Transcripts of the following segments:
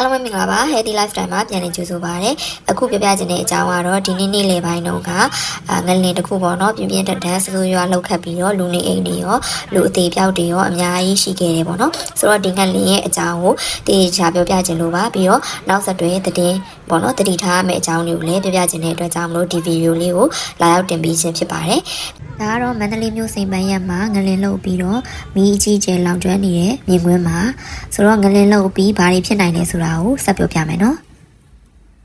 အားလုံးပဲမင်္ဂလာပါ Healthy Lifestyle မှာပြန်လည်ကြိုဆိုပါရစေအခုပြပြချင်တဲ့အကြောင်းကတော့ဒီနေ့နေ့လယ်ပိုင်းတုန်းကအာငလင်တစ်ခုပေါ့နော်ပြင်းပြင်းတက်တက်ဆူဆူရွာလောက်ခတ်ပြီးတော့လူနေအိမ်တွေရောလူအသေးပြောက်တွေရောအများကြီးရှိခဲ့တယ်ပေါ့နော်ဆိုတော့ဒီငလင်ရဲ့အကြောင်းကိုတေချာပြောပြချင်လို့ပါပြီးတော့နောက်ဆက်တွဲသတင်းပေါ့နော်တတိထားမယ့်အကြောင်းတွေကိုလည်းပြပြချင်တဲ့အတွက်ကြောင့်မလို့ဒီဗီဒီယိုလေးကိုလာရောက်တင်ပေးခြင်းဖြစ်ပါတယ်ဒါကတော့မန္တလေးမြို့စိန်ပန်းရက်မှာငလင်လှုပ်ပြီးတော့မီးအကြီးကျယ်လောင်ကျွမ်းနေတဲ့မြင်ကွင်းမှာဆိုတော့ငလင်လှုပ်ပြီးဘာတွေဖြစ်နိုင်လဲဆိုတာကိုဆက်ပြောပြမယ်နော်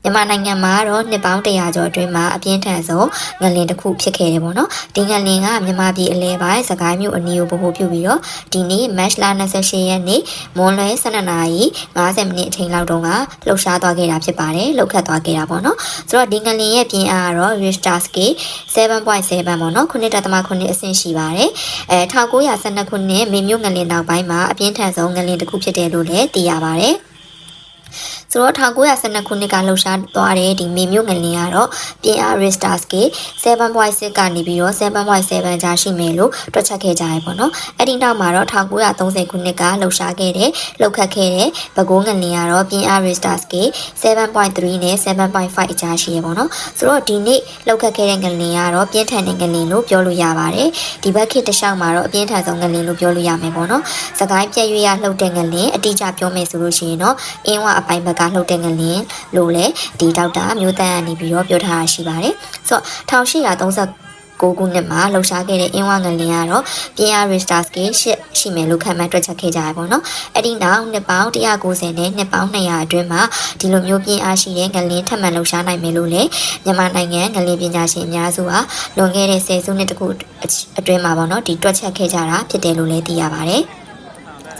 မြန်မာနိုင်ငံမှာတော့နှစ်ပေါင်း100ကျော်အတွင်းမှာအပြင်းထန်ဆုံးငလင်တစ်ခုဖြစ်ခဲ့တယ်ပေါ့နော်ဒီငလင်ကမြန်မာပြည်အလဲပိုင်းစကိုင်းမြို့အနီးကိုဗဟိုပြုပြီးတော့ဒီနေ့မတ်လ28ရက်နေ့မွန်းလွဲ12နာရီ50မိနစ်အချိန်လောက်တုန်းကလှုပ်ရှားသွားခဲ့တာဖြစ်ပါတယ်လှုပ်ခတ်သွားခဲ့တာပေါ့နော်ဆိုတော့ဒီငလင်ရဲ့ပြင်းအားကတော့ Richter scale 7.7ပေါ့နော်9.9အဆင့်ရှိပါတယ်အဲ1912ခုနှစ်မေမြို့ငလင်နောက်ပိုင်းမှာအပြင်းထန်ဆုံးငလင်တစ်ခုဖြစ်တယ်လို့လည်းသိရပါတယ် ဆိုတော့1912ခုနှစ်ကလှုပ်ရှားသွားတဲ့ဒီမေမြို့ငလင်ကတော့ပြင်းအား Richter scale 7.6ကနေပြီးတော့7.7ကြားရှိမယ်လို့တွက်ချက်ခဲ့ကြရပေါ့နော်အဲ့ဒီနောက်မှာတော့1930ခုနှစ်ကလှုပ်ရှားခဲ့တဲ့လှုပ်ခတ်ခဲ့တဲ့ပဲခူးငလင်ကတော့ပြင်းအား Richter scale 7.3နဲ့7.5အကြားရှိရပေါ့နော်ဆိုတော့ဒီနေ့လှုပ်ခတ်ခဲ့တဲ့ငလင်ကတော့ပြင်းထန်တဲ့ငလင်လို့ပြောလို့ရပါတယ်ဒီဘက်ခေတ်တစ်လျှောက်မှာတော့အပြင်းထန်ဆုံးငလင်လို့ပြောလို့ရမယ်ပေါ့နော်စကိုင်းပြည့်ရွရလှုပ်တဲ့ငလင်အတိအကျပြောမယ်ဆိုလို့ရှိရင်တော့အင်းဝအပိုင်းဘက်ကလှုပ်တဲ့ငလင်လို့လည်းဒီဒေါက်တာမျိုးတန်းကနေပြီးတော့ပြောထားတာရှိပါတယ်ဆိုတော့1830ကိုခုနှစ်မှာလှုပ်ရှားခဲ့တဲ့အင်းဝငလင်ကတော့ပြင်းအား Richter scale ရှစ်ရှိမယ်လို့ခန့်မှန်းတွက်ချက်ခဲ့ကြရပါတော့။အဲ့ဒီနောက်နှစ်ပေါင်း190နဲ့နှစ်ပေါင်း200အတွင်းမှာဒီလိုမျိုးပြင်းအားရှိတဲ့ငလင်ထပ်မံလှုပ်ရှားနိုင်မယ်လို့လည်းမြန်မာနိုင်ငံငလင်ပညာရှင်အများစုဟာလွန်ခဲ့တဲ့10စုနှစ်တခုအတွင်းမှာပေါ့နော်ဒီတွက်ချက်ခဲ့ကြတာဖြစ်တယ်လို့လည်းသိရပါတယ်။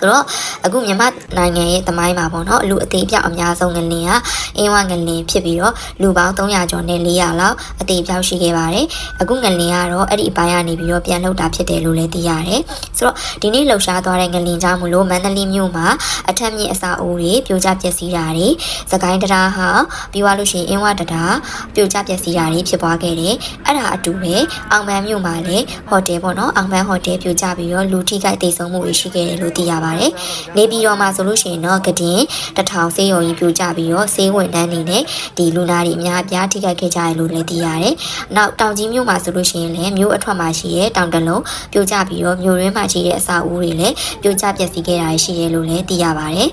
ဆိုတော့အခုမြန်မာနိုင်ငံရဲ့သမိုင်းမှာပေါ့နော်လူအသေးပြောက်အများဆုံးငလင်ကအင်းဝငလင်ဖြစ်ပြီးတော့လူပေါင်း300ကျော်နဲ့400လောက်အသေးပြောက်ရှိခဲ့ပါတယ်အခုငလင်ကတော့အဲ့ဒီအပိုင်းကနေပြီးတော့ပြန်လှုပ်တာဖြစ်တယ်လို့လည်းသိရတယ်ဆိုတော့ဒီနေ့လှုပ်ရှားသွားတဲ့ငလင်ကြောင့်မလို့မန္တလေးမြို့မှာအထက်မြင့်အစာအိုးတွေပြိုကျပျက်စီးတာတွေစကိုင်းတရားဟာပြီးသွားလို့ရှိရင်အင်းဝတရားပြိုကျပျက်စီးတာတွေဖြစ်ပွားခဲ့တယ်အဲ့ဒါအတူပဲအောင်ပန်းမြို့မှာလည်းဟိုတယ်ပေါ့နော်အောင်ပန်းဟိုတယ်ပြိုကျပြီးတော့လူထိခိုက်ဒေဆုံးမှုတွေရှိခဲ့တယ်လို့သိရပါတယ်နေပြည်တော်မှာဆိုလို့ရှိရင်တော့ကတင်တထောင်ဆေးရုံကြီးပြိုကျပြီးတော့ဆေးဝန်တန်းတွေနဲ့ဒီလူနာတွေအများအပြားထိခိုက်ခဲ့ကြရလို့လည်းသိရတယ်နောက်တောင်ကြီးမြို့မှာဆိုလို့ရှိရင်လည်းမြို့အထွက်မှာရှိတဲ့တောင်တလုံးပြိုကျပြီးတော့မြို့ရင်းမှာရှိတဲ့အဆောက်အဦတွေလည်းပြိုကျပျက်စီးခဲ့တာရှိရလို့လည်းသိရပါတယ်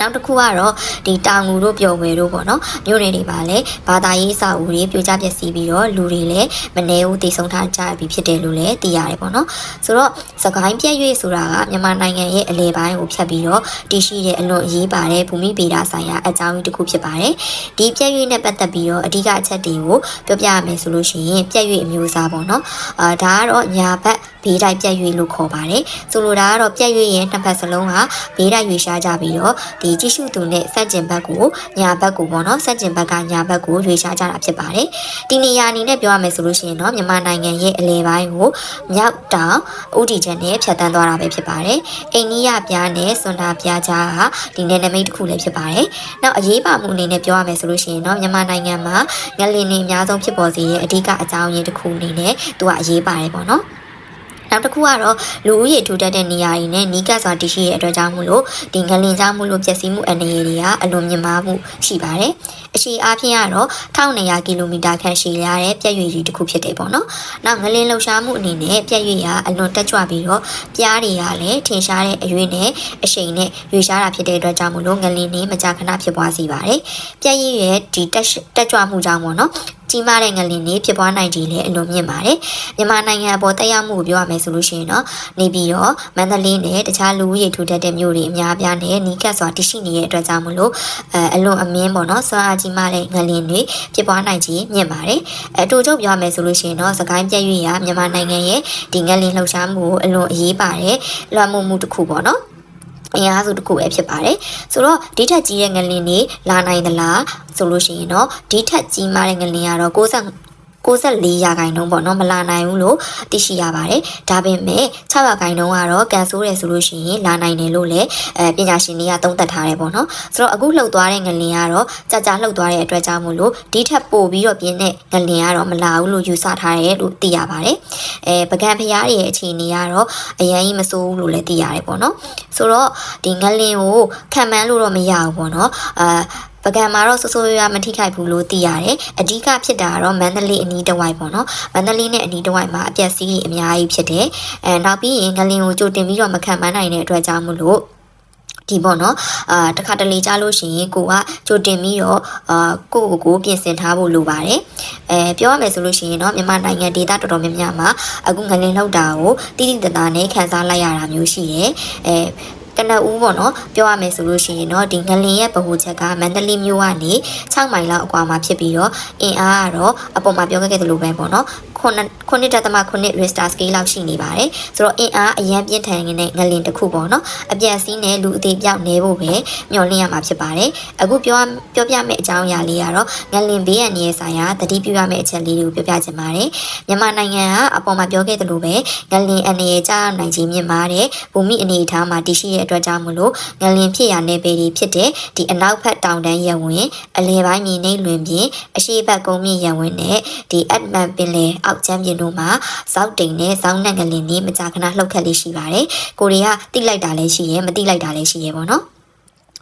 နောက်တစ်ခုကတော့ဒီတောင်ငူတို့ပျော်ဝယ်တို့ပေါ့နော်မြို့နယ်တွေပါလဲဘာသာရေးအဆောက်အဦတွေပြိုကျပျက်စီးပြီးတော့လူတွေလည်းမနေဘူးတည်ဆုံထားကြပြီဖြစ်တယ်လို့လည်းသိရတယ်ပေါ့နော်ဆိုတော့စကိုင်းပြည့်ရွေ့ဆိုတာကမြန်မာနိုင်ငံရဲ့အလဲပိုင်းကိုဖြတ်ပြီးတော့တည်ရှိတဲ့အလွန်အရေးပါတဲ့ဘူမိဗေဒဆိုင်ရာအကြောင်းအရာတစ်ခုဖြစ်ပါတယ်ဒီပြည့်ရွေ့နဲ့ပတ်သက်ပြီးတော့အဓိကအချက်တွေကိုပြောပြရမယ်ဆိုလို့ရှိရင်ပြည့်ရွေ့အမျိုးအစားပေါ့နော်အာဒါကတော့ညာဘက် ဘေးတိုက်ပြည့်ရွေ့လို့ခေါ်ပါတယ်ဆိုလိုတာကတော့ပြည့်ရွေ့ရဲ့နှစ်ဖက်စလုံးဟာဘေးတိုက်ရွေ့ရှားကြပြီးတော့ဒီကြည့်ရှုသူနဲ့စက်ကျင်ဘက်ကိုညာဘက်ကိုပေါ့နော်စက်ကျင်ဘက်ကညာဘက်ကိုရွေးရှားကြတာဖြစ်ပါတယ်ဒီနေရာအနေနဲ့ပြောရမယ်ဆိုလို့ရှိရင်တော့မြန်မာနိုင်ငံရဲ့အလဲပိုင်းကိုမြောက်တောင်ဥတီချက်နဲ့ဖြတ်တန်းသွားတာပဲဖြစ်ပါတယ်အိန္ဒိယပြားနဲ့စွန်တာပြားကြားဟာဒီနယ်နိမိတ်တစ်ခုလည်းဖြစ်ပါတယ်နောက်အရေးပါမှုအနေနဲ့ပြောရမယ်ဆိုလို့ရှိရင်တော့မြန်မာနိုင်ငံမှာငလင်နေအများဆုံးဖြစ်ပေါ်စေတဲ့အဓိကအကြောင်းရင်းတစ်ခုအနေနဲ့သူကအရေးပါတယ်ပေါ့နော် နောက်တစ်ခုကတော့လူဦးရေထူထပ်တဲ့နေရာတွေနဲ့နီးကပ်စွာတည်ရှိတဲ့အတွက်ကြောင့်မို့လို့ဒီငလင်ကြောင့်မို့လို့ပျက်စီးမှုအနေရတွေကအလွန်မြင့်မားမှုရှိပါတယ်။အရှိအားဖြင့်ကတော့1200ကီလိုမီတာခန့်ရှည်ရတဲ့ပြည့်ရွေကြီးတစ်ခုဖြစ်တယ်ပေါ့နော်။နောက်ငလင်လှုပ်ရှားမှုအနေနဲ့ပြည့်ရွေကအလွန်တက်ကြွပြီးတော့ပြားတွေကလည်းထင်ရှားတဲ့အရွေးနဲ့အရှိန်နဲ့ရွေရှားတာဖြစ်တဲ့အတွက်ကြောင့်မို့လို့ငလင်နေမကြာခဏဖြစ်ပွားစေပါတယ်။ပြည့်ရွေရဲ့ဒီတက်တက်ကြွမှုကြောင့်ပေါ့နော်ကြီးမားတဲ့ငလင်တွေဖြစ်ပွားနိုင်တယ်လည်းအလွန်မြင့်ပါတယ်။မြန်မာနိုင်ငံအပေါ်တက်ရောက်မှုကိုပြောရမယ်ဆိုလို့ရှိရင်တော့နေပြီးတော့မန္တလေးနဲ့တခြားလူဦးရေထူထပ်တဲ့မြို့တွေအများပြားနဲ့နီးကပ်စွာတည်ရှိနေတဲ့အတွက်ကြောင့်မလို့အဲအလွန်အမင်းပေါ့နော်စွမ်းအားကြီးမားတဲ့ငလင်တွေဖြစ်ပွားနိုင်ခြင်းမြင့်ပါတယ်။အတူချုပ်ပြောရမယ်ဆိုလို့ရှိရင်တော့စကိုင်းပြည့်ရွေရမြန်မာနိုင်ငံရဲ့ဒီငလင်လှုပ်ရှားမှုကိုအလွန်အရေးပါတဲ့လွှမ်းမိုးမှုတစ်ခုပေါ့နော်။အင်အားစုတစ်ခုပဲဖြစ်ပါတယ်ဆိုတော့ဒီထက်ကြီးတဲ့ငလင်တွေလာနိုင်သလားဆိုလို့ရှိရင်တော့ဒီထက်ကြီးမားတဲ့ငလင်ကတော့60 64ရာခိုင်နှုန်းပေါ့နော်မလာနိုင်ဘူးလို့သိရှိရပါတယ်ဒါပေမဲ့6ရာခိုင်နှုန်းကတော့ကန်ဆိုးတယ်ဆိုလို့ရှိရင်လာနိုင်တယ်လို့လည်းအဲပညာရှင်တွေကသုံးသပ်ထားတယ်ပေါ့နော်ဆိုတော့အခုလှုပ်သွားတဲ့ငလင်ကတော့ကြာကြာလှုပ်သွားတဲ့အတွက်ကြောင့်မို့လို့ဒီထက်ပိုပြီးတော့ပြင်းတဲ့ငလင်ကတော့မလာဘူးလို့ယူဆထားတယ်လို့သိရပါတယ်အဲပကံဖျားရဲ့အခြေအနေကတော့အရင်ကြီးမစိုးဘူးလို့လည်းသိရတယ်ပေါ့နော်ဆိုတော့ဒီငလင်ကိုခံမှန်းလို့တော့မရဘူးပေါ့နော်အာ ပကံမှာတော့စိုးစိုးရွားရွားမထိခိုက်ဘူးလို့သိရတယ်။အဓိကဖြစ်တာကတော့မန္တလေးအနီးတစ်ဝိုက်ပေါ့နော်။မန္တလေးနဲ့အနီးတစ်ဝိုက်မှာအပြက်စီးကြီးအများကြီးဖြစ်တယ်။အဲနောက်ပြီးရင်ငလင်ကိုကြိုတင်ပြီးတော့မခံမနိုင်တဲ့အတွက်ကြောင့်မို့လို့ဒီပေါ့နော်အာတခါတလေကြားလို့ရှိရင်ကိုကကြိုတင်ပြီးတော့အာကိုကိုကိုပြင်ဆင်ထားဖို့လိုပါတယ်အဲပြောရမယ်ဆိုလို့ရှိရင်တော့မြန်မာနိုင်ငံဒေသတော်တော်များများမှာအခုငလင်လောက်တာကိုတိတိတသားနဲ့ခန်းစားလိုက်ရတာမျိုးရှိတယ်အဲ ကနဦးပေါ့နော်ပြောရမယ်ဆိုလို့ရှိရင်တော့ဒီငလင်ရဲ့ဗဟိုချက်ကမန္တလေးမြို့ကနေ6မိုင်လောက်အကွာမှာဖြစ်ပြီးတော့အင်အားကတော့အပေါ်မှာပြောခဲ့တဲ့လိုပဲပေါ့နော်ခုနှစ်ခုနှစ်တသမခုနှစ် Richter scale လောက်ရှိနေပါတယ်ဆိုတော့အင်အားအရန်ပြင်းထန်နေတဲ့ငလင်တစ်ခုပေါ့နော်အပြက်စီးနဲ့လူအသေးပြောက်နေဖို့ပဲမျှော်လင့်ရမှာဖြစ်ပါတယ်အခုပြောပြောပြမယ့်အကြောင်းအရာလေးကတော့ငလင်ဘေးရန်ရဲ့ဆိုင်ရာတတိပြုရမယ့်အချက်လေးတွေကိုပြောပြချင်ပါတယ်မြန်မာနိုင်ငံကအပေါ်မှာပြောခဲ့သလိုပဲငလင်အနေနဲ့ကြားနိုင်ခြင်းမြင့်မားတဲ့ဘူမိအနေအထားမှာတည်ရှိတဲ့အတွက်ကြောင့်မလို့ငလင်ဖြစ်ရတဲ့ပေတွေဖြစ်တဲ့ဒီအနောက်ဘက်တောင်တန်းရဝင်းအလဲပိုင်းမြေနှိမ့်လွင်ပြင်အရှိဘက်ကုန်းမြင့်ရဝင်းနဲ့ဒီအက်မန်ပင်လယ်အောက်ချမ်းပြင်တို့မှာဇောက်တိန်နဲ့ဇောင်းနက်ငလင်တွေမကြာခဏလှုပ်ခတ်လေးရှိပါတယ်ကိုရီးယားတိလိုက်တာလည်းရှိရဲမတိလိုက်တာလည်းရှိရဲပေါ့နော်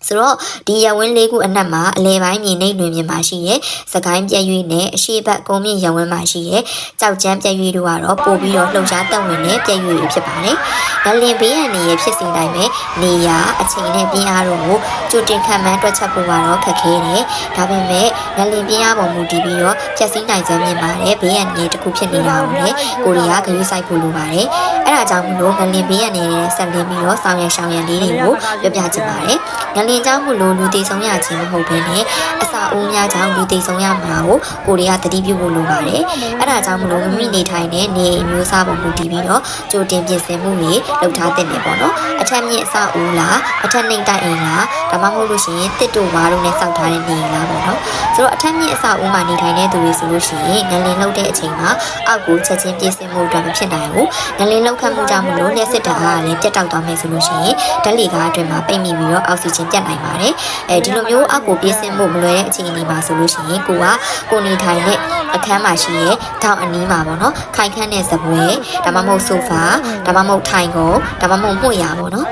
ဆိုတော့ဒီရဝင်းလေးခုအနက်မှာအလဲပိုင်းမြေနှိမ့်တွင်ပြင်မှာရှိရဲစကိုင်းပြည့်ရွေးနဲ့အရှိဘက်ကုန်းမြင့်ရဝင်းမှာရှိရဲကြောက်ကျန်းပြည့်ရွေးတို့ကတော့ပို့ပြီးတော့လှုပ်ရှားတက်ဝင်တဲ့ပြည့်ရွေးတွေဖြစ်ပါတယ်။ငလင်ဘေးရန်နေရဖြစ်စီတိုင်းပဲနေရအချိန်နဲ့ပြင်းအားတို့ကို ကြိုတင်ခံမှန်းတွက်ချက်ဖို့ကတော့ခက်ခဲတယ်။ဒါပေမဲ့ငလင်ပြင်းအားပေါ်မူတည်ပြီးတော့ဖြည့်ဆည်းနိုင်ခြင်းမြင်ပါတယ်ဘေးရန်နေတစ်ခုဖြစ်နေတာကိုလည်းကိုရီးယားဂရုစိုက်ဖို့လိုပါတယ်။အဲဒါကြောင့်မလို့ငလင်ဘေးရန်နေတဲ့ဆက်လင်းပြီးတော့ဆောင်ရရှောင်ရံလေးတွေကိုပြောပြချင်ပါတယ်။ငလင်ကြောင့်မလို့လူတည်ဆုံးရခြင်းမဟုတ်ဘဲနဲ့အစာအိုးများကြောင့်လူတည်ဆုံးရမှာကိုကိုရီးယားတတိပြုဖို့လိုပါတယ်။အဲဒါကြောင့်မလို့မမိနေထိုင်တဲ့နေအမျိုးအစားပေါ်မူတည်ပြီးတော့ကြိုတင်ပြင်ဆင်မှုတွေလုပ်ထားတဲ့နေပေါ့နော်။အထက်မြင့်အစာအိုးလားအထက်နှိမ့်တိုက်အိမ်လားဒါမှမဟုတ်လို့ရှိရင်တစ်တို့ဝါတို့နဲ့စောက်ထားတဲ့နေလားပေါ့နော်။ဆိုတော့အထက်မြင့်အစာအိုးမှာနေထိုင်တဲ့သူတွေဆိုလို့ရှိရင်ငလင်လောက်တဲ့အချိန်မှာအောက်ကိုချက်ချင်းပြင်ဆင်မှုတော့မဖြစ်နိုင်ဘူး။ငလင်လောက်ခတ်မှုကြောင့်မလို့လက်စစ်တအားကလည်းပြတ်တောက်သွားမယ်ဆိုလို့ရှိရင်ဓာတ်လေကားအတွင်းမှာပိတ်မိပြီးတော့အောက်ဆီဂျင်ပြတ်နိုင်ပါတယ်။အဲဒီလိုမျိုးအောက်ကိုပြင်ဆင်မှုမလွယ်တဲ့အခြေအနေမှာဆိုလို့ရှိရင်ကိုကကိုနေထိုင်တဲ့အခန်းမှာရှိရဲ့ထောင်အနီးမှာပေါ့နော်ခိုင်ခန့်တဲ့ဇပွဲဒါမှမဟုတ်ဆိုဖာဒါမှမဟုတ်ထိုင်ကုန်ဒါမှမဟုတ်မှု့ရပေါ့နော်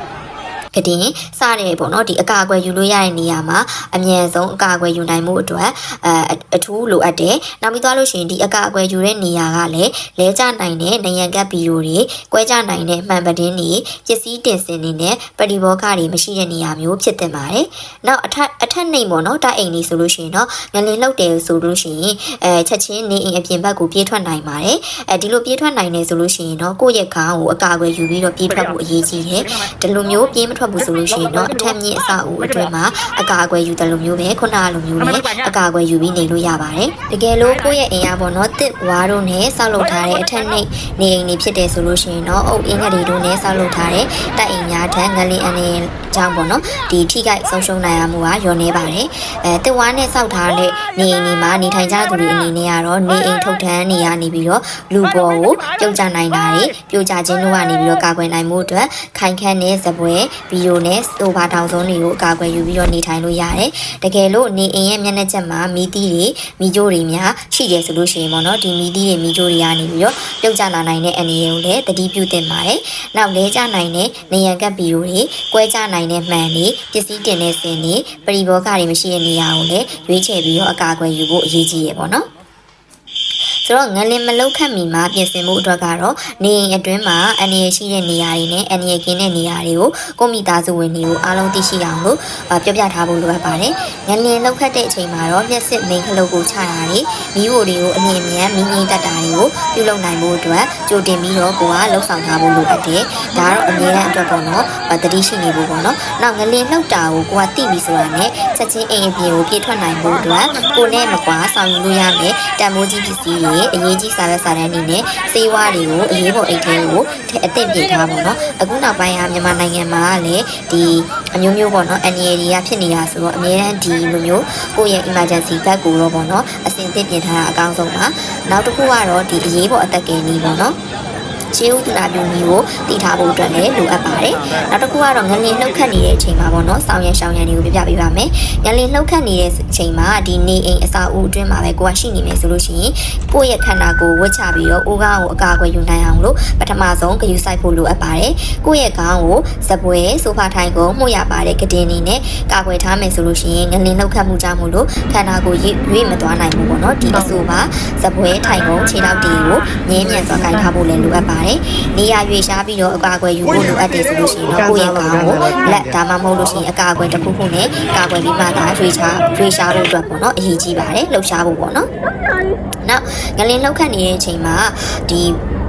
ကတင်စတဲ့ပေါ့နော်ဒီအကာအကွယ်ယူလို့ရတဲ့နေရာမှာအမြန်ဆုံးအကာအကွယ်ယူနိုင်မှုအတွက်အဲအထူးလိုအပ်တယ်။နောက်ပြီးသွားလို့ရှိရင်ဒီအကာအကွယ်ယူတဲ့နေရာကလည်းလဲကျနိုင်တဲ့နယံကပ်ဗီဒီယိုတွေ၊ကွဲကျနိုင်တဲ့မှန်ပတင်းတွေပစ္စည်းတင်စင်တွေနဲ့ပရိဘောဂတွေမရှိတဲ့နေရာမျိုးဖြစ်တင်ပါတယ်။နောက်အထက်အထက်နှိမ်ပေါ့နော်တိုက်အိမ်လေးဆိုလို့ရှိရင်တော့ငလင်လောက်တယ်ဆိုလို့ရှိရင်အဲချက်ချင်းနေအိမ်အပြင်ဘက်ကိုပြေးထွက်နိုင်ပါတယ်။အဲဒီလိုပြေးထွက်နိုင်တယ်ဆိုလို့ရှိရင်တော့ကိုယ့်ရဲ့ခေါင်းကိုအကာအကွယ်ယူပြီးတော့ပြေးထွက်ဖို့အရေးကြီးတယ်။ဒီလိုမျိုးပြေးမထွက်ဘူးဆိုလို့ရှိရင်တော့အထက်မြင့်အဆောက်အဦအတွင်းမှာအကာအကွယ်ယူတယ်လို့မျိုးပဲခုနကလိုမျိုးနဲ့အကာအကွယ်ယူပြီးနေလို့ရပါတယ်တကယ်လို့ကိုယ့်ရဲ့အိမ်အားပေါ့နော်တစ်ဝါတို့နဲ့ဆောက်လုပ်ထားတဲ့အထက်နှိပ်နေအိမ်တွေဖြစ်တယ်ဆိုလို့ရှိရင်တော့အုပ်အင်းကလေးတို့နဲ့ဆောက်လုပ်ထားတဲ့တိုက်အိမ်များထက်ငလင်အနေကြောင့်ပေါ့နော်ဒီထိခိုက်ဆုံးရှုံးနိုင်ရမှုကညော်နေပါတယ်အဲတစ်ဝါနဲ့ဆောက်ထားတဲ့နေအိမ်တွေမှာနေထိုင်ကြသူတွေအနေနဲ့ကတော့နေအိမ်ထုတ်ထမ်းနေရနေပြီးတော့လူပေါ်ကိုပြုတ်ကျနိုင်တာတွေပြိုကျခြင်းတို့ကနေပြီးတော့ကာကွယ်နိုင်မှုအတွက်ခိုင်ခန့်တဲ့ဇပွဲဗီဒီယိုနဲ့ဆိုဖာတောင်စုံတွေကိုအကာအကွယ်ယူပြီးတော့နေထိုင်လို့ရတယ်။တကယ်လို့နေအိမ်ရဲ့မျက်နှာချက်မှာမီးသီးတွေမီးကြိုးတွေများရှိတယ်ဆိုလို့ရှိရင်ပေါ့နော်ဒီမီးသီးတွေမီးကြိုးတွေကနေပြီးတော့ပြုတ်ကျလာနိုင်တဲ့အနေအကိုလည်းတတိပြုသင့်ပါတယ်။နောက်လဲကျနိုင်တဲ့နေရန်ကပ်ဗီဒီယိုတွေကွဲကျနိုင်တဲ့မှန်တွေပစ္စည်းတင်တဲ့စင်တွေပရိဘောဂတွေမရှိတဲ့နေရာကိုလည်းရွေးချယ်ပြီးတော့အကာအကွယ်ယူဖို့အရေးကြီးရပေါ့နော်။ ဆိုတော့ငလင်မလုတ်ခတ်မီမှာပြင်ဆင်မှုအတွက်ကတော့နေအိမ်အတွင်းမှာအနေရရှိတဲ့နေရာတွေနဲ့အနေရကင်းတဲ့နေရာတွေကိုကိုမိသားစုဝင်တွေကိုအားလုံးသိရှိအောင်လို့ပြောပြထားဖို့လိုအပ်ပါတယ်။ငလင်လုတ်ခတ်တဲ့အချိန်မှာတော့မျက်စစ်မိန်ခလုတ်ကိုချတာတွေမိဖို့တွေကိုအမြင်မြန်မိငိမ့်တတ်တာတွေကိုပြုလုပ်နိုင်ဖို့အတွက်ကြိုတင်ပြီးတော့ကိုကလှုပ်ဆောင်ထားဖို့လိုအပ်တယ်။ဒါကတော့အမြဲတမ်းအတွက်ပေါ့နော်။တတိရှိနေဖို့ပေါ့နော်။နောက်ငလင်လှုပ်တာကိုကိုကသိပြီဆိုတာနဲ့ချက်ချင်းအိမ်အပြင်ကိုပြေးထွက်နိုင်ဖို့အတွက်ကိုနဲ့မကွာဆောင်ယူလို့ရမယ်တန်မိုးကြီးပစ္စည်းတွေအရေးကြီးစာရွက်စာတမ်းအနေနဲ့စေဝါတွေကိုအရေးပေါ်အိတ်ထဲကိုထည့်အသင့်ပြထားပါတော့အခုနောက်ပိုင်းကမြန်မာနိုင်ငံမှာကလည်းဒီအမျိုးမျိုးပေါ့နော်အန်ရီတွေကဖြစ်နေတာဆိုတော့အများအားဒီလိုမျိုးကိုယ့်ရဲ့ emergency bag ကိုတော့ပေါ့နော်အစင်သင့်ပြင်ထားတာအကောင်းဆုံးပါနောက်တစ်ခုကတော့ဒီအရေးပေါ်အသက်ကယ်နည်းပေါ့နော် ခြေဥဒနာပြုမျိုးကိုတည်ထားဖို့အတွက်လည်းလိုအပ်ပါတယ်။နောက်တစ်ခုကတော့ငလင်လှုပ်ခတ်နေတဲ့အချိန်မှာပေါ့နော်ဆောင်းရံရှောင်းရံတွေကိုပြပြပေးပါမယ်။ငလင်လှုပ်ခတ်နေတဲ့အချိန်မှာဒီနေအိမ်အစာအုပ်အတွင်းမှာပဲကိုကရှိနေမယ်ဆိုလို့ရှိရင်ကိုယ့်ရဲ့ခန္ဓာကိုယ်ဝတ်ချပြီးတော့အိုးကားကိုအကာအကွယ်ယူနိုင်အောင်လို့ပထမဆုံးဂရုစိုက်ဖို့လိုအပ်ပါတယ်။ကိုယ့်ရဲ့ခေါင်းကိုစပွဲဆိုဖာထိုင်ကိုမှုရပါတဲ့ကတင်နေနဲ့ကာကွယ်ထားမယ်ဆိုလို့ရှိရင်ငလင်လှုပ်ခတ်မှုကြောင့်မို့လို့ခန္ဓာကိုယ်ရွေ့မသွားနိုင်ဘူးပေါ့နော်။ဒီအဆိုပါစပွဲထိုင်ကုန်ခြေထောက်တီကိုငင်းမြန်စွာကင်ထားဖို့လည်းလိုအပ်ပါတယ်။နေရာရွေရှားပြီးတော့အကာအကွယ်ယူဖို့လိုအပ်တယ်ဆိုလို့ရှိရင်တော့ကိုယ့်ရဲ့ခေါင်းကိုလက်ဒါမှမဟုတ်လို့ရှိရင်အကာအကွယ်တစ်ခုခုနဲ့ကာကွယ်ပြီးမှသာရွေရှားရွေရှားဖို့အတွက်ပေါ့နော်အရေးကြီးပါတယ်လှုပ်ရှားဖို့ပေါ့နော်နောက်ငလင်လှုပ်ခတ်နေတဲ့အချိန်မှာဒီ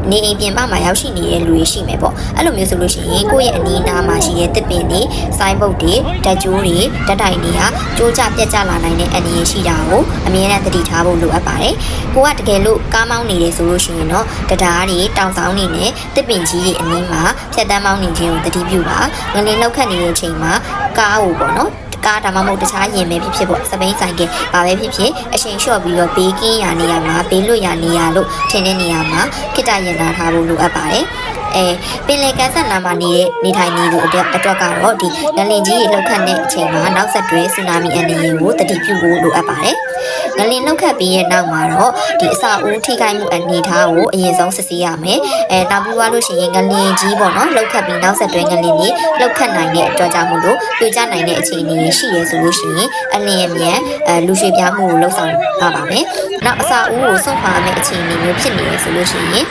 နေအိမ်ပြင်ပမှာရောက်ရှိနေတဲ့လူတွေရှိမယ်ပေါ့အဲ့လိုမျိုးဆိုလို့ရှိရင်ကိုယ့်ရဲ့အနီးအနားမှာရှိတဲ့တစ်ပင်တွေစိုင်းပုတ်တွေဓာတ်ကြိုးတွေဓာတ်တိုင်တွေကကြိုးကြပြက်ကျလာနိုင်တဲ့အန္တရာယ်ရှိတာကိုအမြဲတမ်းသတိထားဖို့လိုအပ်ပါတယ်ကိုကတကယ်လို့ကားမောင်းနေတယ်ဆိုလို့ရှိရင်တော့တရားတွေတောင်ဆောင်နေနဲ့တစ်ပင်ကြီးတွေအနီးမှာဖြတ်တန်းမောင်းနေခြင်းကိုသတိပြုပါငလင်လောက်ခတ်နေတဲ့အချိန်မှာကားကိုပေါ့နော် ကားဒါမှမဟုတ်တခြားရင်ပဲဖြစ်ဖြစ်ပေါ့စပိန်ဆိုင်ကဘာပဲဖြစ်ဖြစ်အချိန်လျှော့ပြီးတော့ဘေးကင်းရာနေရာမှာဘေးလွတ်ရာနေရာလို့ထင်တဲ့နေရာမှာခိတ္တရင်နာထားဖို့လိုအပ်ပါတယ်အဲပင်လယ်ကမ်းစပ်နားမှာနေတဲ့နေထိုင်နေသူအတွက်အတွက်ကတော့ဒီငလင်ကြီးရေလှုပ်ခတ်တဲ့အချိန်မှာနောက်ဆက်တွဲဆူနာမီအန္တရာယ်ကိုတတိပြုဖို့လိုအပ်ပါတယ်။ ငလင်လှုပ်ခတ်ပြီးရဲ့နောက်မှာတော့ဒီအစာအိုးထိခိုက်မှုအနေအထားကိုအရင်ဆုံးစစ်ဆေးရမယ်။အဲနောက်ပြီးသွားလို့ရှိရင်ငလင်ကြီးပေါ့နော်လှုပ်ခတ်ပြီးနောက်ဆက်တွဲငလင်တွေလှုပ်ခတ်နိုင်တဲ့အတွက်ကြောင့်မို့လို့ပြကြနိုင်တဲ့အခြေအနေရှိရဲဆိုလို့ရှိရင်အလင်းအမြန်အဲလူရွှေပြားမှုကိုလှုပ်ဆောင်ပါပါမယ်။နောက်အစာအိုးကိုစွန့်ခွာမယ့်အခြေအနေမျိုးဖြစ်နေရဆိုလို့ရှိရင်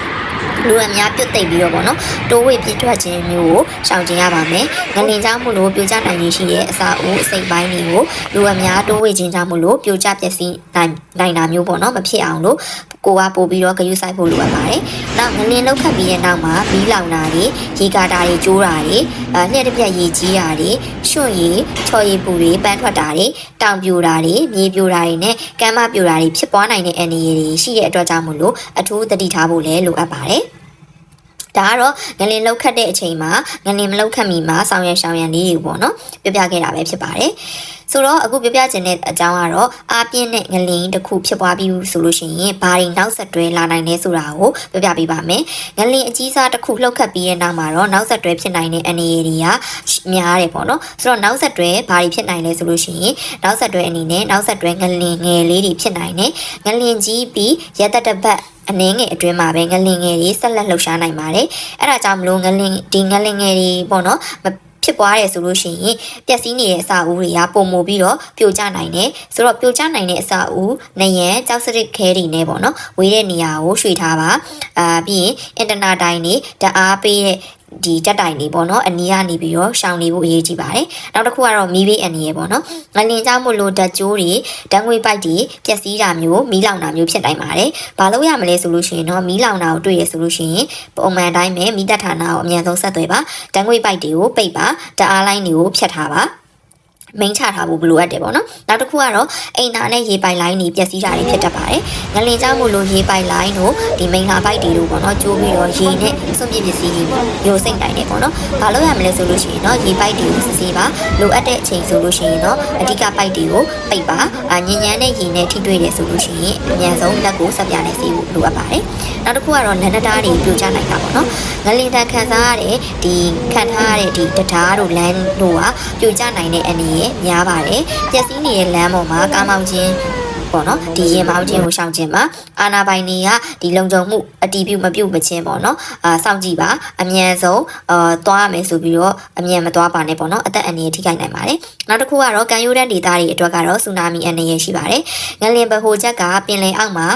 လူအများပြုတ်သိမ့်ပြီးတော့ပေါ့နော်တိုးဝေပြထွက်ခြင်းမျိုးကိုရှောင်ကျဉ်ရပါမယ်ငလင်ကြောင့်မို့လို့ပြိုကျနိုင်ရရှိတဲ့အစာအိုးအစိတ်ပိုင်းတွေကိုလူအများတိုးဝေခြင်းကြောင့်မို့လို့ပြိုကျပျက်စီးနိုင်နိုင်တာမျိုးပေါ့နော်မဖြစ်အောင်လို့ကိုကပို့ပြီးတော့ဂရုစိုက်ဖို့လိုအပ်ပါတယ်။နောက်ငလင်လောက်ခတ်ပြီးတဲ့နောက်မှာဘီးလောင်တာတွေရေကာတာတွေကျိုးတာတွေအဲလျှက်တစ်ပြက်ရေကြီးတာတွေရွှွန့်ရည်ချော်ရည်ပူတွေပန်းထွက်တာတွေတောင်ပြိုတာတွေမြေပြိုတာတွေနဲ့ကမ်းမပြိုတာတွေဖြစ်ပွားနိုင်တဲ့အန္တရာယ်တွေရှိတဲ့အတွက်ကြောင့်မို့လို့အထူးသတိထားဖို့လည်းလိုအပ်ပါတယ်။ ဒါကတော့ငလင်လောက်ခတ်တဲ့အချိန်မှာငလင်မလောက်ခတ်မီမှာဆောင်ရံရှောင်ရံလေးတွေပေါ့နော်ပြပြခဲ့တာပဲဖြစ်ပါတယ် ဆိုတော့အခုပြပြခြင်းတဲ့အကြောင်းကတော့အာပြင်းတဲ့ငလင်တစ်ခုဖြစ်ပွားပြီးဆိုလို့ရှိရင်ဘာတွေနောက်ဆက်တွဲလာနိုင်လဲဆိုတာကိုပြပြပေးပါမယ်ငလင်အကြီးစားတစ်ခုလှုပ်ခတ်ပြီးတဲ့နောက်မှာတော့နောက်ဆက်တွဲဖြစ်နိုင်တဲ့အနေအတွေကများတယ်ပေါ့နော်ဆိုတော့နောက်ဆက်တွဲဘာတွေဖြစ်နိုင်လဲဆိုလို့ရှိရင်နောက်ဆက်တွဲအနေနဲ့နောက်ဆက်တွဲငလင်ငယ်လေးတွေဖြစ်နိုင်တယ်ငလင်ကြီးပြီးရက်သက်တစ်ပတ်အနှင်းငယ်အတွင်းမှာပဲငလင်ငယ်တွေဆက်လက်လှုပ်ရှားနိုင်ပါတယ်။အဲဒါကြောင့်မလို့ငလင်ဒီငလင်ငယ်တွေပေါ့နော် ဖြစ်ပွားတယ်ဆိုလို့ရှိရင်ပျက်စီးနေတဲ့အစာအုပ်တွေကပုံမူပြီးတော့ပြိုကျနိုင်တယ်ဆိုတော့ပြိုကျနိုင်တဲ့အစာအုပ်နယံကြောက်စရစ်ခဲတွေနဲ့ပေါ့နော်ဝေးတဲ့နေရာကိုရွှေ့ထားပါအာပြီးရင်အင်တာနက်တိုင်းတွေတအားပေးတဲ့ ဒီတက်တိုင်နေပေါ့နော်အနီးကနေပြီးတော့ရှောင်နေဖို့အရေးကြီးပါတယ်နောက်တစ်ခုကတော့မီးဘေးအနီးရပေါ့နော်ငလင်ကြောင့်မို့လို့ဓာတ်ကြိုးတွေဓာတ်ငွေပိုက်တွေပျက်စီးတာမျိုးမီးလောင်တာမျိုးဖြစ်နိုင်ပါတယ်ဘာလို့ရမလဲဆိုလို့ရှိရင်တော့မီးလောင်တာကိုတွေ့ရဆိုလို့ရှိရင်ပုံမှန်တိုင်းပဲမီးတက်ဌာနကိုအမြန်ဆုံးဆက်သွယ်ပါဓာတ်ငွေပိုက်တွေကိုပိတ်ပါဓာတ်အားလိုင်းတွေကိုဖြတ်ထားပါ မိန်ချထားဖို့ဘလိုအပ်တယ်ပေါ့နော်နောက်တစ်ခုကတော့အိမ်သာနဲ့ရေပိုက်လိုင်းတွေပျက်စီးတာတွေဖြစ်တတ်ပါတယ်ငလင်ကြောင့်မို့လို့ရေပိုက်လိုင်းတို့ဒီမိန်လာပိုက်တွေတို့ပေါ့နော်ကျိုးပြီးတော့ရေနဲ့စွန့်ပစ်ပစ္စည်းတွေရိုစိမ့်နိုင်တယ်ပေါ့နော်ဘာလို့ရမလဲဆိုလို့ရှိရင်တော့ရေပိုက်တွေကိုစစ်ဆေးပါလိုအပ်တဲ့အချိန်ဆိုလို့ရှိရင်တော့အဓိကပိုက်တွေကိုပိတ်ပါအညဉ့်ညမ်းတဲ့ရေနဲ့ထိတွေ့တယ်ဆိုလို့ရှိရင်အမြန်ဆုံးလက်ကိုဆက်ပြနဲ့ဆေးဖို့လိုအပ်ပါတယ်နောက်တစ်ခုကတော့လန်နတားတွေပြိုကျနိုင်တာပေါ့နော်ငလင်တန်ခံစားရတဲ့ဒီခံထားရတဲ့ဒီတရားတို့လမ်းတို့ကပြိုကျနိုင်တဲ့အနေနဲ့များပါတယ်ပျက်စီးနေတဲ့လမ်းပေါ်မှာကားမောင်းခြင်းပေါ့နော်ဒီရင်မောင်းခြင်းကိုရှောင်ခြင်းပါအာနာပိုင်တွေကဒီလုံခြုံမှုအတီးပြုတ်မပြုတ်မချင်းပေါ့နော်အာစောင့်ကြည့်ပါအမြန်ဆုံးအာသွားမယ်ဆိုပြီးတော့အမြန်မသွားပါနဲ့ပေါ့နော်အသက်အန္တရာယ်ထိခိုက်နိုင်ပါတယ်နောက်တစ်ခုကတော့ကန်ယူရန်ဒေတာတွေအတွက်ကတော့ဆူနာမီအန္တရာယ်ရှိပါတယ်ငလင်ဘဟိုချက်ကပင်လယ်အောက်မှာ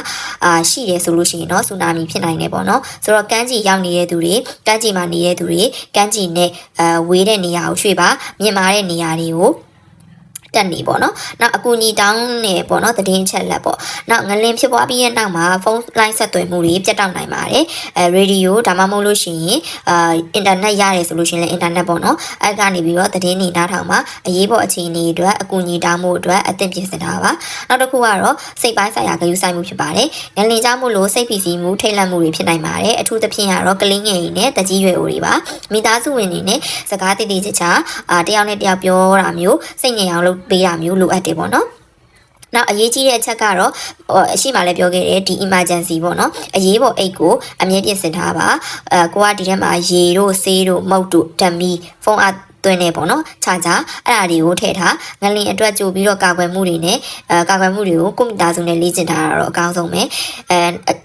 အာရှိတယ်ဆိုလို့ရှိရင်တော့ဆူနာမီဖြစ်နိုင်တယ်ပေါ့နော်ဆိုတော့ကမ်းခြေရောက်နေတဲ့သူတွေကမ်းခြေမှာနေတဲ့သူတွေကမ်းခြေနဲ့အဲဝေးတဲ့နေရာကိုရွှေ့ပါမြင်မာတဲ့နေရာတွေကို တက်နေပေါ့နော်။နောက်အကူအညီတောင်းနေပေါ့နော်သတင်းအချက်လက်ပေါ့။နောက်ငလင်ဖြစ်ပွားပြီးရဲ့နောက်မှာဖုန်းလိုင်းဆက်သွယ်မှုတွေပြတ်တောက်နိုင်ပါတယ်။အဲရေဒီယိုဒါမှမဟုတ်လို့ရှိရင်အာအင်တာနက်ရတယ်ဆိုလို့ရှိရင်လည်းအင်တာနက်ပေါ့နော်။အဲကနေပြီးတော့သတင်းတွေနားထောင်မှာအရေးပေါ်အခြေအနေတွေအတွက်အကူအညီတောင်းမှုအတွက်အသင့်ပြင်ဆင်တာပါ။နောက်တစ်ခုကတော့စိတ်ပိုင်းဆိုင်ရာဂရုစိုက်မှုဖြစ်ပါတယ်။ငလင်ကြောင့်မို့လို့စိတ်ဖိစီးမှုထိတ်လန့်မှုတွေဖြစ်နိုင်ပါတယ်။အထူးသဖြင့်ကတော့ကလေးငယ်တွေနဲ့တကြီးရွယ်အိုတွေပါ။မိသားစုဝင်တွေနဲ့စကားတည်တည်ချာချာအာတယောက်နဲ့တယောက်ပြောတာမျိုးစိတ်ငြိမ်အောင်လုပ်ပေးတာမျိုးလိုအပ်တယ်ပေါ့နော်။နောက်အရေးကြီးတဲ့အချက်ကတော့ဟိုအရှိမလည်းပြောခဲ့တယ်ဒီ emergency ပေါ့နော်အရေးပေါ်အိတ်ကိုအမြဲပြင်ဆင်ထားပါအဲကိုကဒီထဲမှာရေတို့ဆေးတို့မုတ်တို့ဓမီဖုန်းအားသွင်းနေပေါ့နော်ခြားခြားအဲ့ဒါတွေကိုထည့်ထားငလင်အတွက်ကြိုပြီးတော့ကာကွယ်မှုတွေနဲ့အဲကာကွယ်မှုတွေကိုကိုမိသားစုနဲ့လေ့ကျင့်ထားတာတော့အကောင်းဆုံးပဲအဲ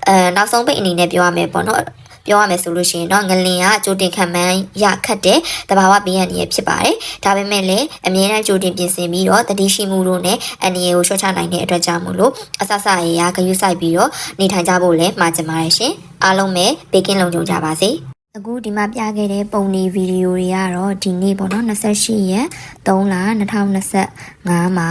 အဲနောက်ဆုံးပိတ်အနေနဲ့ပြောရမယ်ပေါ့နော် ပြောရမယ်ဆိုလို့ရှိရင်တော့ငလင်ကကြိုတင်ခံမှန်းရခတ်တဲ့တဘာဝဘေးရန်ကြီးဖြစ်ပါတယ်။ဒါပေမဲ့လည်းအမြဲတမ်းကြိုတင်ပြင်ဆင်ပြီးတော့တတိရှိမှုတို့နဲ့အန္တရာယ်ကိုလျှော့ချနိုင်တဲ့အတွက်ကြောင့်မို့လို့အဆဆအရာဂရုစိုက်ပြီးတော့နေထိုင်ကြဖို့လည်းမှာချင်ပါတယ်ရှင်။အားလုံးပဲဘေးကင်းလုံခြုံကြပါစေ။အခုဒီမှာပြခဲ့တဲ့ပုံနေဗီဒီယိုတွေကတော့ဒီနေ့ပေါ့နော်28ရက်3လ2025မှာ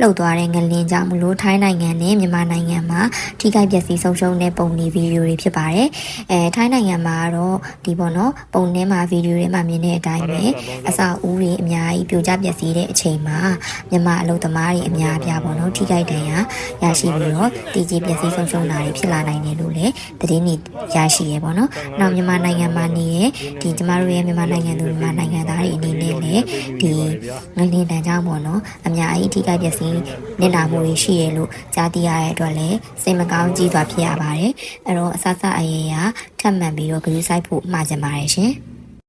လှုပ်သွားတဲ့ငလင်ကြောင့်မလို့ထိုင်းနိုင်ငံနဲ့မြန်မာနိုင်ငံမှာထိခိုက်ပျက်စီးဆုံးရှုံးတဲ့ပုံနေဗီဒီယိုတွေဖြစ်ပါတယ်။အဲထိုင်းနိုင်ငံမှာတော့ဒီပေါ့နော်ပုံထဲမှာဗီဒီယိုတွေမှာမြင်တဲ့အတိုင်းပဲအဆောက်အဦတွေအများကြီးပြိုကျပျက်စီးတဲ့အချိန်မှာမြန်မာအလုပ်သမားတွေအများအပြားပေါ့နော်ထိခိုက်ဒဏ်ရာရရှိပြီးတော့တည်ကြည်ပျက်စီးဆုံးရှုံးတာတွေဖြစ်လာနိုင်တယ်လို့လည်းသတင်းတွေရရှိရပေါ့နော်။နောက်မြန်မာနိုင်ငံမှာနေရဲ့ဒီကျမတို့ရဲ့မြန်မာနိုင်ငံသူမြန်မာနိုင်ငံသားတွေအနေနဲ့လည်းဒီငလင်တန်ကြောင့်ပေါ့နော်အများကြီးထိခိုက်ပျက်စီးနစ်နာမှုတွေရှိရလို့ကြားသိရတဲ့အတွက်လည်းစိတ်မကောင်းကြီးစွာဖြစ်ရပါတယ်အဲ့တော့အဆအဆအရေးရထပ်မံပြီးတော့ဂရုစိုက်ဖို့မှာကြပါတယ်ရှင်